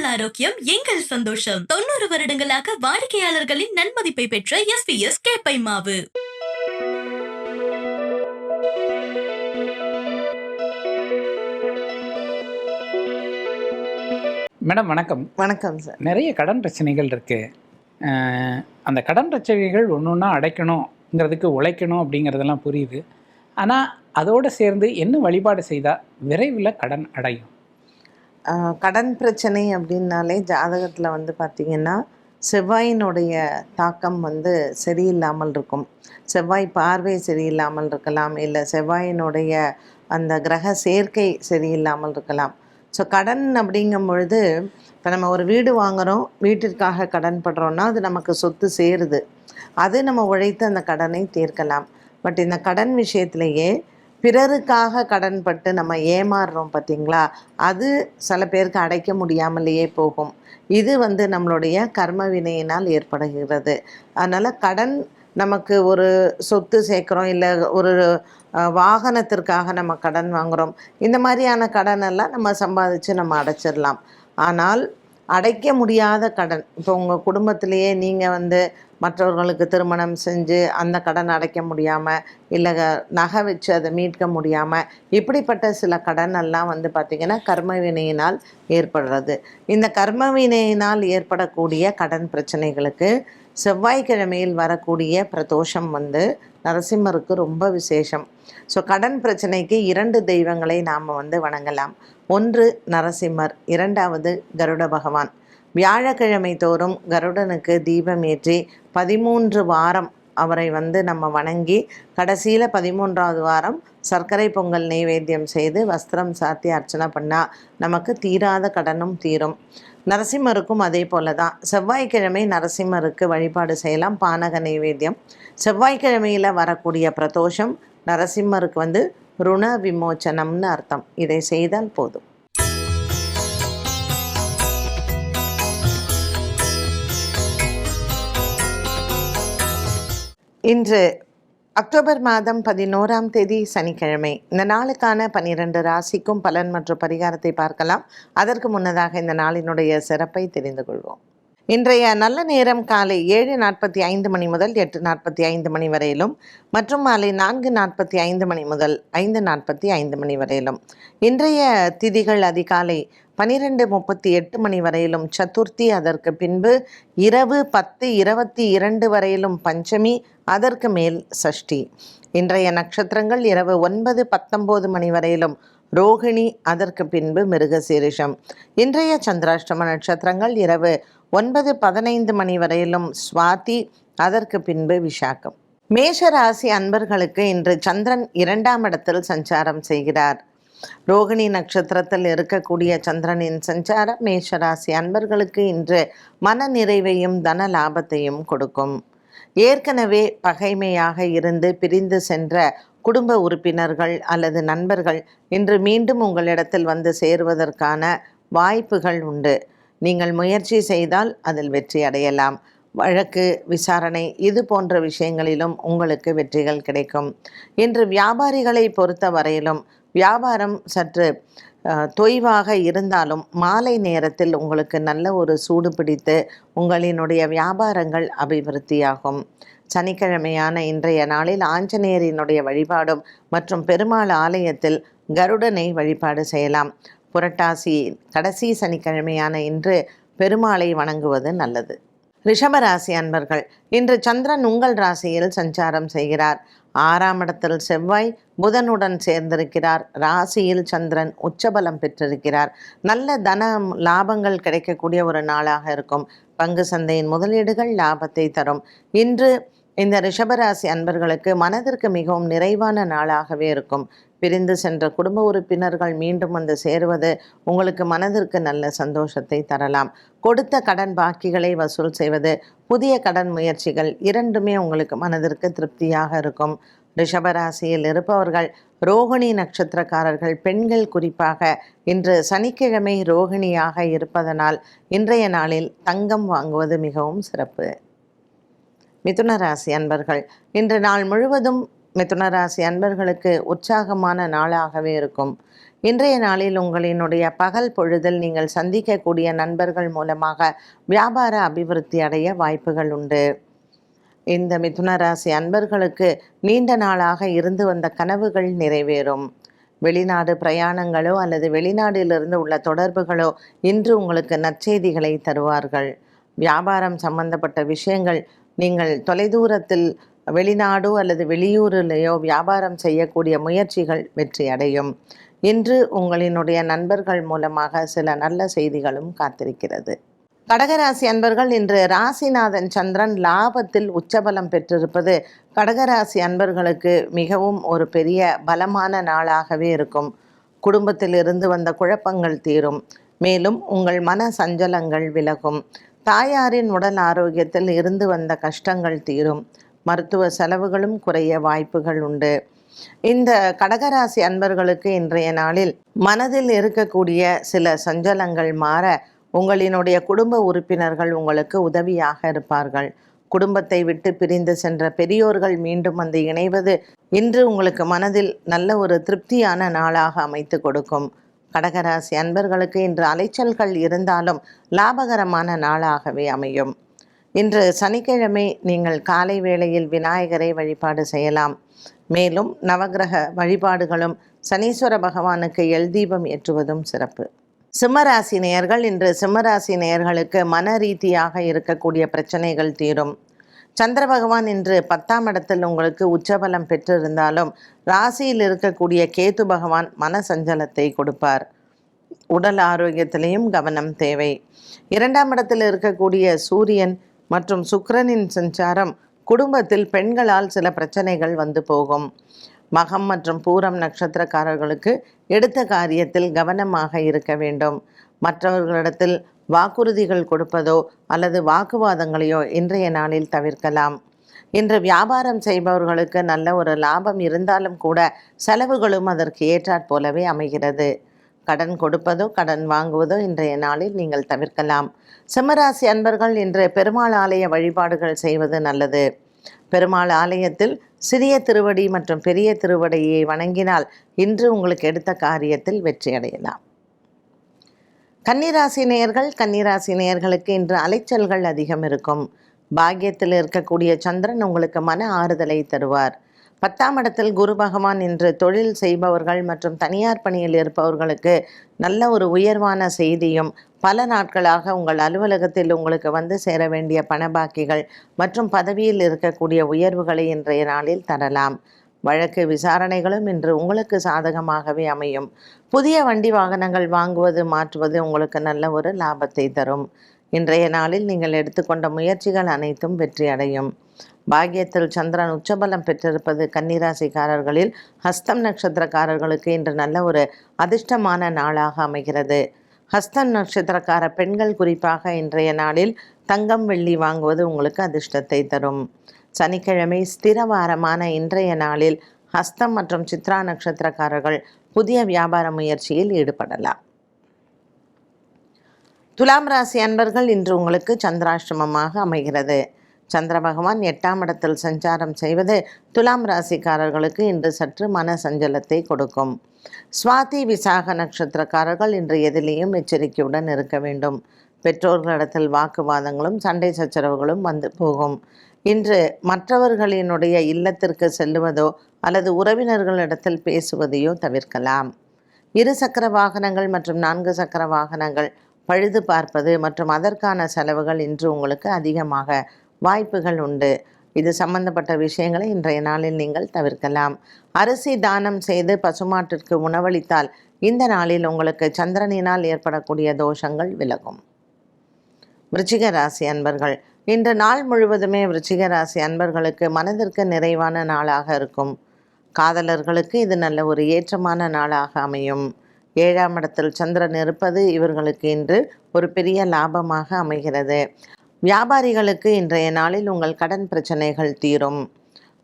உங்கள் ஆரோக்கியம் எங்கள் சந்தோஷம். தொண்ணூறு வருடங்களாக வாடிக்கையாளர்களின் நன்மதிப்பை பெற்ற எஸ்பிஎஸ் கேப்பை மாவு மேடம் வணக்கம். வணக்கம் சார். நிறைய கடன் பிரச்சனைகள் இருக்குது அந்த கடன் பிரச்சனைகள் ஒன்று ஒன்றா அடைக்கணுங்கிறதுக்கு உழைக்கணும் அப்படிங்கிறதெல்லாம் புரியுது. ஆனால் அதோடு சேர்ந்து என்ன வழிபாடு செய்தால் விரைவில் கடன் அடையும்? கடன் பிரச்சனை அப்படின்னாலே ஜாதகத்தில் வந்து பார்த்திங்கன்னா செவ்வாயினுடைய தாக்கம் வந்து சரியில்லாமல் இருக்கும். செவ்வாய் பார்வை சரியில்லாமல் இருக்கலாம் இல்லை செவ்வாயினுடைய அந்த கிரக சேர்க்கை சரியில்லாமல் இருக்கலாம். ஸோ கடன் அப்படிங்கும் பொழுது இப்போ நம்ம ஒரு வீடு வாங்குகிறோம் வீட்டிற்காக கடன் படுறோம்னா அது நமக்கு சொத்து சேருது. அது நம்ம உழைத்து அந்த கடனை தீர்க்கலாம். பட் இந்த கடன் விஷயத்திலேயே பிறருக்காக கடன் பட்டு நம்ம ஏமாறுறோம் பார்த்தீங்களா அது சில பேருக்கு அடைக்க முடியாமலேயே போகும். இது வந்து நம்மளுடைய கர்ம வினையினால் ஏற்படுகிறது. அதனால் கடன் நமக்கு ஒரு சொத்து சேர்க்குறோம் இல்லை ஒரு வாகனத்திற்காக நம்ம கடன் வாங்குகிறோம் இந்த மாதிரியான கடன் எல்லாம் நம்ம சம்பாதிச்சு நம்ம அடைச்சிடலாம். ஆனால் அடைக்க முடியாத கடன் இப்போ உங்கள் குடும்பத்திலேயே நீங்கள் வந்து மற்றவர்களுக்கு திருமணம் செஞ்சு அந்த கடன் அடைக்க முடியாமல் இல்லை நகை வச்சு அதை மீட்க முடியாமல் இப்படிப்பட்ட சில கடன் எல்லாம் வந்து பார்த்திங்கன்னா கர்ம வினையினால் ஏற்படுறது. இந்த கர்ம வினையினால் ஏற்படக்கூடிய கடன் பிரச்சனைகளுக்கு செவ்வாய்க்கிழமையில் வரக்கூடிய பிரதோஷம் வந்து நரசிம்மருக்கு ரொம்ப விசேஷம். ஸோ கடன் பிரச்சனைக்கு இரண்டு தெய்வங்களை நாம் வந்து வணங்கலாம். ஒன்று நரசிம்மர் இரண்டாவது கருட பகவான். வியாழக்கிழமை தோறும் கருடனுக்கு தீபம் ஏற்றி பதிமூன்று வாரம் அவரை வந்து நம்ம வணங்கி கடைசியில் பதிமூன்றாவது வாரம் சர்க்கரை பொங்கல் நெய்வேத்தியம் செய்து வஸ்திரம் சாத்தி அர்ச்சனை பண்ணால் நமக்கு தீராத கடனும் தீரும். நரசிம்மருக்கும் அதே போல தான் செவ்வாய்க்கிழமை நரசிம்மருக்கு வழிபாடு செய்யலாம். பானக நெய்வேத்தியம் செவ்வாய்க்கிழமையில் வரக்கூடிய பிரதோஷம் நரசிம்மருக்கு வந்து ருண விமோச்சனம்னு அர்த்தம். இதை செய்தால் போதும். இன்று அக்டோபர் மாதம் பதினோராம் தேதி சனிக்கிழமை. இந்த நாளுக்கான பனிரெண்டு ராசிக்கும் பலன் மற்றும் பரிகாரத்தை பார்க்கலாம். அதற்கு முன்னதாக இந்த நாளினுடைய சிறப்பை தெரிந்து கொள்வோம். இன்றைய நல்ல நேரம் காலை ஏழு நாற்பத்தி ஐந்து மணி முதல் எட்டு நாற்பத்தி ஐந்து மணி வரையிலும் மற்றும் மாலை நான்கு நாற்பத்தி ஐந்து மணி முதல் ஐந்து நாற்பத்தி ஐந்து மணி வரையிலும். இன்றைய திதிகள் அதிகாலை பனிரெண்டு முப்பத்தி எட்டு மணி வரையிலும் சதுர்த்தி அதற்கு பின்பு இரவு பத்து இருபத்தி இரண்டு வரையிலும் பஞ்சமி அதற்கு மேல் சஷ்டி. இன்றைய நட்சத்திரங்கள் இரவு ஒன்பது பத்தொம்போது மணி வரையிலும் ரோகிணி அதற்கு பின்பு மிருகசீரிஷம். இன்றைய சந்திராஷ்டம நட்சத்திரங்கள் இரவு ஒன்பது பதினைந்து மணி வரையிலும் சுவாதி அதற்கு பின்பு விஷாகம் மேஷ ராசி அன்பர்களுக்கு இன்று சந்திரன் இரண்டாம் இடத்தில் சஞ்சாரம் செய்கிறார். ரோகிணி நட்சத்திரத்தில் இருக்கக்கூடிய சந்திரனின் சஞ்சாரம் மேஷராசி அன்பர்களுக்கு இன்று மன நிறைவையும் தன லாபத்தையும் கொடுக்கும். ஏற்கனவே பகைமையாக இருந்து பிரிந்து சென்ற குடும்ப உறுப்பினர்கள் அல்லது நண்பர்கள் இன்று மீண்டும் உங்களிடத்தில் வந்து சேருவதற்கான வாய்ப்புகள் உண்டு. நீங்கள் முயற்சி செய்தால் அதில் வெற்றி அடையலாம். வழக்கு விசாரணை இது போன்ற விஷயங்களிலும் உங்களுக்கு வெற்றிகள் கிடைக்கும். இன்று வியாபாரிகளை பொறுத்த வரையிலும் வியாபாரம் சற்று தொய்வாக இருந்தாலும் மாலை நேரத்தில் உங்களுக்கு நல்ல ஒரு சூடு பிடித்து உங்களினுடைய வியாபாரங்கள் அபிவிருத்தியாகும். சனிக்கிழமையான இன்றைய நாளில் ஆஞ்சநேயரினுடைய வழிபாடும் மற்றும் பெருமாள் ஆலயத்தில் கருடனை வழிபாடு செய்யலாம். புரட்டாசி கடைசி சனிக்கிழமையான இன்று பெருமாளை வணங்குவது நல்லது. ரிஷபராசி அன்பர்கள் இன்று சந்திரன் உங்கள் ராசியில் சஞ்சாரம் செய்கிறார். ஆறாம் இடத்தில் செவ்வாய் புதனுடன் சேர்ந்திருக்கிறார். ராசியில் சந்திரன் உச்சபலம் பெற்றிருக்கிறார். நல்ல தன லாபங்கள் கிடைக்கக்கூடிய ஒரு நாளாக இருக்கும். பங்கு சந்தையின் முதலீடுகள் லாபத்தை தரும். இன்று இந்த ரிஷபராசி அன்பர்களுக்கு மனதிற்கு மிகவும் நிறைவான நாளாகவே இருக்கும். பிரிந்து சென்ற குடும்ப உறுப்பினர்கள் மீண்டும் வந்து சேருவது உங்களுக்கு மனதிற்கு நல்ல சந்தோஷத்தை தரலாம். கொடுத்த கடன் பாக்கிகளை வசூல் செய்வது புதிய கடன் முயற்சிகள் இரண்டுமே உங்களுக்கு மனதிற்கு திருப்தியாக இருக்கும். ரிஷபராசியில் இருப்பவர்கள் ரோகிணி நட்சத்திரக்காரர்கள் பெண்கள் குறிப்பாக இன்று சனிக்கிழமை ரோகிணியாக இருப்பதனால் இன்றைய நாளில் தங்கம் வாங்குவது மிகவும் சிறப்பு. மிதுன ராசி அன்பர்கள் இன்று நாள் முழுவதும் மிதுன ராசி அன்பர்களுக்கு உற்சாகமான நாளாகவே இருக்கும். இன்றைய நாளில் உங்களினுடைய பகல் பொழுதில் நீங்கள் சந்திக்கக்கூடிய நண்பர்கள் மூலமாக வியாபார அபிவிருத்தி அடைய வாய்ப்புகள் உண்டு. இந்த மிதுன ராசி அன்பர்களுக்கு நீண்ட நாளாக இருந்து வந்த கனவுகள் நிறைவேறும். வெளிநாடு பிரயாணங்களோ அல்லது வெளிநாட்டிலிருந்து உள்ள தொடர்புகளோ இன்று உங்களுக்கு நற்செய்திகளை தருவார்கள். வியாபாரம் சம்பந்தப்பட்ட விஷயங்கள் நீங்கள் தொலைதூரத்தில் வெளிநாடோ அல்லது வெளியூரிலேயோ வியாபாரம் செய்யக்கூடிய முயற்சிகள் வெற்றி அடையும் இன்று உங்களினுடைய நண்பர்கள் மூலமாக சில நல்ல செய்திகளும் காத்திருக்கிறது. கடகராசி அன்பர்கள் இன்று ராசிநாதன் சந்திரன் லாபத்தில் உச்சபலம் பெற்றிருப்பது கடகராசி அன்பர்களுக்கு மிகவும் ஒரு பெரிய பலமான நாளாகவே இருக்கும். குடும்பத்தில் இருந்து வந்த குழப்பங்கள் தீரும். மேலும் உங்கள் மன சஞ்சலங்கள் விலகும். தாயாரின் உடல் ஆரோக்கியத்தில் இருந்து வந்த கஷ்டங்கள் தீரும். மருத்துவ செலவுகளும் குறைய வாய்ப்புகள் உண்டு. இந்த கடகராசி அன்பர்களுக்கு இன்றைய நாளில் மனதில் இருக்கக்கூடிய சில சஞ்சலங்கள் மாற உங்களினுடைய குடும்ப உறுப்பினர்கள் உங்களுக்கு உதவியாக இருப்பார்கள். குடும்பத்தை விட்டு பிரிந்து சென்ற பெரியோர்கள் மீண்டும் வந்து இணைவது இன்று உங்களுக்கு மனதில் நல்ல ஒரு திருப்தியான நாளாக அமைத்து கொடுக்கும். கடகராசி அன்பர்களுக்கு இன்று அலைச்சல்கள் இருந்தாலும் லாபகரமான நாளாகவே அமையும். இன்று சனிக்கிழமை நீங்கள் காலை வேளையில் விநாயகரை வழிபாடு செய்யலாம். மேலும் நவகிரக வழிபாடுகளும் சனீஸ்வர பகவானுக்கு எல் தீபம் ஏற்றுவதும் சிறப்பு. சிம்மராசி நேயர்கள் இன்று சிம்மராசி நேயர்களுக்கு மன ரீதியாக இருக்கக்கூடிய பிரச்சனைகள் தீரும். சந்திர பகவான் இன்று பத்தாம் இடத்தில் உங்களுக்கு உச்சபலம் பெற்றிருந்தாலும் ராசியில் இருக்கக்கூடிய கேது பகவான் மன சஞ்சலத்தை கொடுப்பார். உடல் ஆரோக்கியத்திலையும் கவனம் தேவை. இரண்டாம் இடத்தில் இருக்கக்கூடிய சூரியன் மற்றும் சுக்கரனின் சஞ்சாரம் குடும்பத்தில் பெண்களால் சில பிரச்சனைகள் வந்து போகும். மகம் மற்றும் பூரம் நட்சத்திரக்காரர்களுக்கு எடுத்த காரியத்தில் கவனமாக இருக்க வேண்டும். மற்றவர்களிடத்தில் வாக்குறுதிகள் கொடுப்பதோ அல்லது வாக்குவாதங்களையோ இன்றைய நாளில் தவிர்க்கலாம். இன்று வியாபாரம் செய்பவர்களுக்கு நல்ல ஒரு லாபம் இருந்தாலும் கூட செலவுகளும் அதற்கு ஏற்றாற் போலவே அமைகிறது. கடன் கொடுப்பதோ கடன் வாங்குவதோ இன்றைய நாளில் நீங்கள் தவிர்க்கலாம். சிம்மராசி அன்பர்கள் இன்று பெருமாள் ஆலய வழிபாடுகள் செய்வது நல்லது. பெருமாள் ஆலயத்தில் சிறிய திருவடி மற்றும் பெரிய திருவடியை வணங்கினால் இன்று உங்களுக்கு எடுத்த காரியத்தில் வெற்றி அடையலாம். கன்னிராசி நேயர்கள் கன்னிராசி நேயர்களுக்கு இன்று அலைச்சல்கள் அதிகம் இருக்கும். பாக்கியத்தில் இருக்கக்கூடிய சந்திரன் உங்களுக்கு மன ஆறுதலை தருவார். பத்தாம் இடத்தில் குரு பகவான் இன்று தொழில் செய்பவர்கள் மற்றும் தனியார் பணியில் இருப்பவர்களுக்கு நல்ல ஒரு உயர்வான செய்தியும் பல நாட்களாக உங்கள் அலுவலகத்தில் உங்களுக்கு வந்து சேர வேண்டிய பணபாக்கிகள் மற்றும் பதவியில் இருக்கக்கூடிய உயர்வுகளை இன்றைய நாளில் தரலாம். வழக்கு விசாரணைகளும் இன்று உங்களுக்கு சாதகமாகவே அமையும். புதிய வண்டி வாகனங்கள் வாங்குவது மாற்றுவது உங்களுக்கு நல்ல ஒரு லாபத்தை தரும். இன்றைய நாளில் நீங்கள் எடுத்துக்கொண்ட முயற்சிகள் அனைத்தும் வெற்றி அடையும். சந்திரன் உச்சபலம் பெற்றிருப்பது கன்னிராசிக்காரர்களில் ஹஸ்தம் நட்சத்திரக்காரர்களுக்கு இன்று நல்ல ஒரு அதிர்ஷ்டமான நாளாக அமைகிறது. ஹஸ்தம் நட்சத்திரக்கார பெண்கள் குறிப்பாக இன்றைய நாளில் தங்கம் வெள்ளி வாங்குவது உங்களுக்கு அதிர்ஷ்டத்தை தரும். சனிக்கிழமை ஸ்திரவாரமான இன்றைய நாளில் ஹஸ்தம் மற்றும் சித்ரா நட்சத்திரக்காரர்கள் புதிய வியாபார முயற்சியில் ஈடுபடலாம். துலாம் ராசி அன்பர்கள் இன்று உங்களுக்கு சந்திராஷ்டமமாக அமைகிறது. சந்திர பகவான் எட்டாம் இடத்தில் சஞ்சாரம் செய்வது துலாம் ராசிக்காரர்களுக்கு இன்று சற்று மன சஞ்சலத்தை கொடுக்கும். சுவாதி விசாக நட்சத்திரக்காரர்கள் இன்று எதிலேயும் எச்சரிக்கையுடன் இருக்க வேண்டும். பெற்றோர்களிடத்தில் வாக்குவாதங்களும் சண்டை சச்சரவுகளும் வந்து போகும். இன்று மற்றவர்களினுடைய இல்லத்திற்கு செல்லுவதோ அல்லது உறவினர்களிடத்தில் பேசுவதையோ தவிர்க்கலாம். இரு சக்கர வாகனங்கள் மற்றும் நான்கு சக்கர வாகனங்கள் பழுது பார்ப்பது மற்றும் அதற்கான செலவுகள் இன்று உங்களுக்கு அதிகமாக வாய்ப்புகள் உண்டு. இது சம்பந்தப்பட்ட விஷயங்களை இன்றைய நாளில் நீங்கள் தவிர்க்கலாம். அரிசி தானம் செய்து பசுமாட்டிற்கு உணவளித்தால் இந்த நாளில் உங்களுக்கு சந்திரனினால் ஏற்படக்கூடிய தோஷங்கள் விலகும். விருச்சிக ராசி அன்பர்கள் இன்று நாள் முழுவதுமே விருச்சிக ராசி அன்பர்களுக்கு மனதிற்கு நிறைவான நாளாக இருக்கும். காதலர்களுக்கு இது நல்ல ஒரு ஏற்றமான நாளாக அமையும். ஏழாம் இடத்தில் சந்திரன் இருப்பது இவர்களுக்கு இன்று ஒரு பெரிய லாபமாக அமைகிறது. வியாபாரிகளுக்கு இன்றைய நாளில் உங்கள் கடன் பிரச்சனைகள் தீரும்.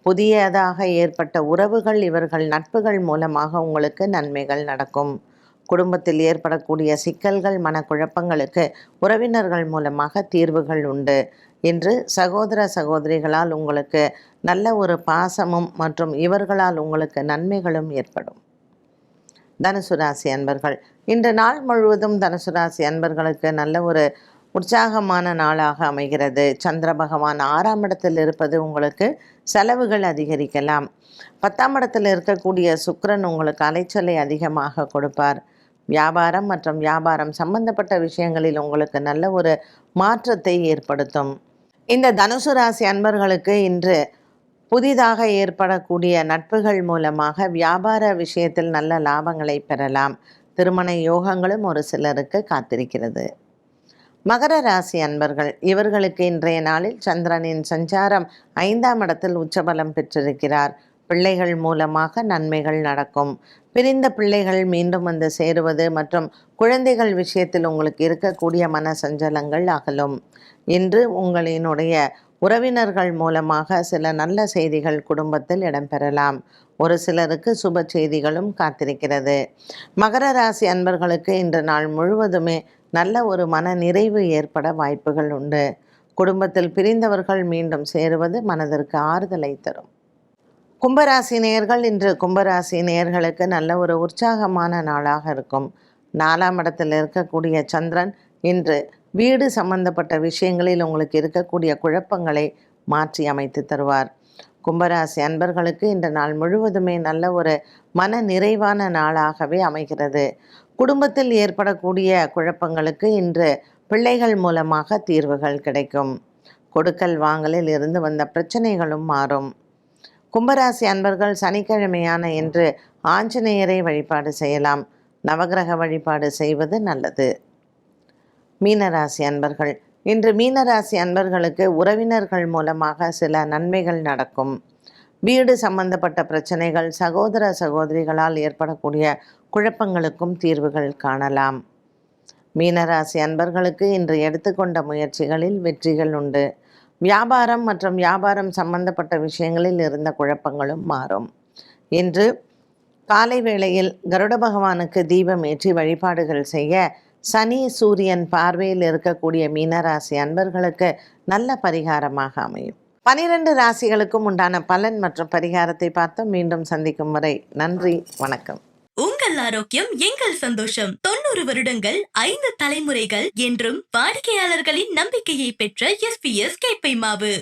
புதியதாக ஏற்பட்ட உறவுகள் இவர்கள் நட்புகள் மூலமாக உங்களுக்கு நன்மைகள் நடக்கும். குடும்பத்தில் ஏற்படக்கூடிய சிக்கல்கள் மனக்குழப்பங்களுக்கு உறவினர்கள் மூலமாக தீர்வுகள் உண்டு. இன்று சகோதர சகோதரிகளால் உங்களுக்கு நல்ல ஒரு பாசமும் மற்றும் இவர்களால் உங்களுக்கு நன்மைகளும் ஏற்படும். தனுசு ராசி அன்பர்கள். இன்று நாள் முழுவதும் தனுசு ராசி அன்பர்களுக்கு நல்ல ஒரு உற்சாகமான நாளாக அமைகிறது. சந்திர பகவான் ஆறாம் இடத்தில் இருப்பது உங்களுக்கு செலவுகள் அதிகரிக்கலாம். பத்தாம் இடத்தில் இருக்கக்கூடிய சுக்கரன் உங்களுக்கு அலைச்சலை அதிகமாக கொடுப்பார். வியாபாரம் மற்றும் வியாபாரம் சம்பந்தப்பட்ட விஷயங்களில் உங்களுக்கு நல்ல ஒரு மாற்றத்தை ஏற்படுத்தும். இந்த தனுசு ராசி அன்பர்களுக்கு இன்று புதிதாக ஏற்படக்கூடிய நட்புகள் மூலமாக வியாபார விஷயத்தில் நல்ல லாபங்களை பெறலாம். திருமண யோகங்களும் ஒரு சிலருக்கு காத்திருக்கிறது. மகர ராசி அன்பர்கள் இவர்களுக்கு இன்றைய நாளில் சந்திரனின் சஞ்சாரம் ஐந்தாம் இடத்தில் உச்சபலம் பெற்றிருக்கிறார். பிள்ளைகள் மூலமாக நன்மைகள் நடக்கும். பிரிந்த பிள்ளைகள் மீண்டும் வந்து சேருவது மற்றும் குழந்தைகள் விஷயத்தில் உங்களுக்கு இருக்கக்கூடிய மன சஞ்சலங்கள் அகலும். இன்று உங்களினுடைய உறவினர்கள் மூலமாக சில நல்ல செய்திகள் குடும்பத்தில் இடம்பெறலாம். ஒரு சிலருக்கு சுப செய்திகளும் காத்திருக்கிறது. மகர ராசி அன்பர்களுக்கு இன்று நாள் முழுவதுமே நல்ல ஒரு மன நிறைவு ஏற்பட வாய்ப்புகள் உண்டு. குடும்பத்தில் பிரிந்தவர்கள் மீண்டும் சேருவது மனதிற்கு ஆறுதலை தரும். கும்பராசி நேயர்கள் இன்று கும்பராசி நேயர்களுக்கு நல்ல ஒரு உற்சாகமான நாளாக இருக்கும். நாலாம் இடத்தில் இருக்கக்கூடிய சந்திரன் இன்று வீடு சம்பந்தப்பட்ட விஷயங்களில் உங்களுக்கு இருக்கக்கூடிய குழப்பங்களை மாற்றி அமைத்து தருவார். கும்பராசி அன்பர்களுக்கு இந்த நாள் முழுவதுமே நல்ல ஒரு மன நிறைவான நாளாகவே அமைகிறது. குடும்பத்தில் ஏற்படக்கூடிய குழப்பங்களுக்கு இன்று பிள்ளைகள் மூலமாக தீர்வுகள் கிடைக்கும். கொடுக்கல் வாங்கலில் இருந்து வந்த பிரச்சனைகளும் மாறும். கும்பராசி அன்பர்கள் சனிக்கிழமையான இன்று ஆஞ்சநேயரை வழிபாடு செய்யலாம். நவகிரக வழிபாடு செய்வது நல்லது. மீனராசி அன்பர்கள். இன்று மீனராசி அன்பர்களுக்கு உறவினர்கள் மூலமாக சில நன்மைகள் நடக்கும். வீடு சம்பந்தப்பட்ட பிரச்சனைகள் சகோதர சகோதரிகளால் ஏற்படக்கூடிய குழப்பங்களுக்கும் தீர்வுகள் காணலாம். மீனராசி அன்பர்களுக்கு இன்று எடுத்துக்கொண்ட முயற்சிகளில் வெற்றிகள் உண்டு. வியாபாரம் மற்றும் வியாபாரம் சம்பந்தப்பட்ட விஷயங்களில் இருந்த குழப்பங்களும் மாறும். இன்று காலை வேளையில் கருட பகவானுக்கு தீபம் ஏற்றி வழிபாடுகள் செய்ய சனி சூரியன் பார்வையில் இருக்கக்கூடிய மீனராசி அன்பர்களுக்கு நல்ல பரிகாரமாக அமையும். பனிரெண்டு ராசிகளுக்கும் உண்டான பலன் மற்றும் பரிகாரத்தை பார்த்து மீண்டும் சந்திக்கும் வரை நன்றி வணக்கம். உங்கள் ஆரோக்கியம் எங்கள் சந்தோஷம். தொண்ணூறு வருடங்கள் ஐந்து தலைமுறைகள் என்றும் வாடிக்கையாளர்களின் நம்பிக்கையை பெற்ற எஸ் பி எஸ் கேப்பை மாவு.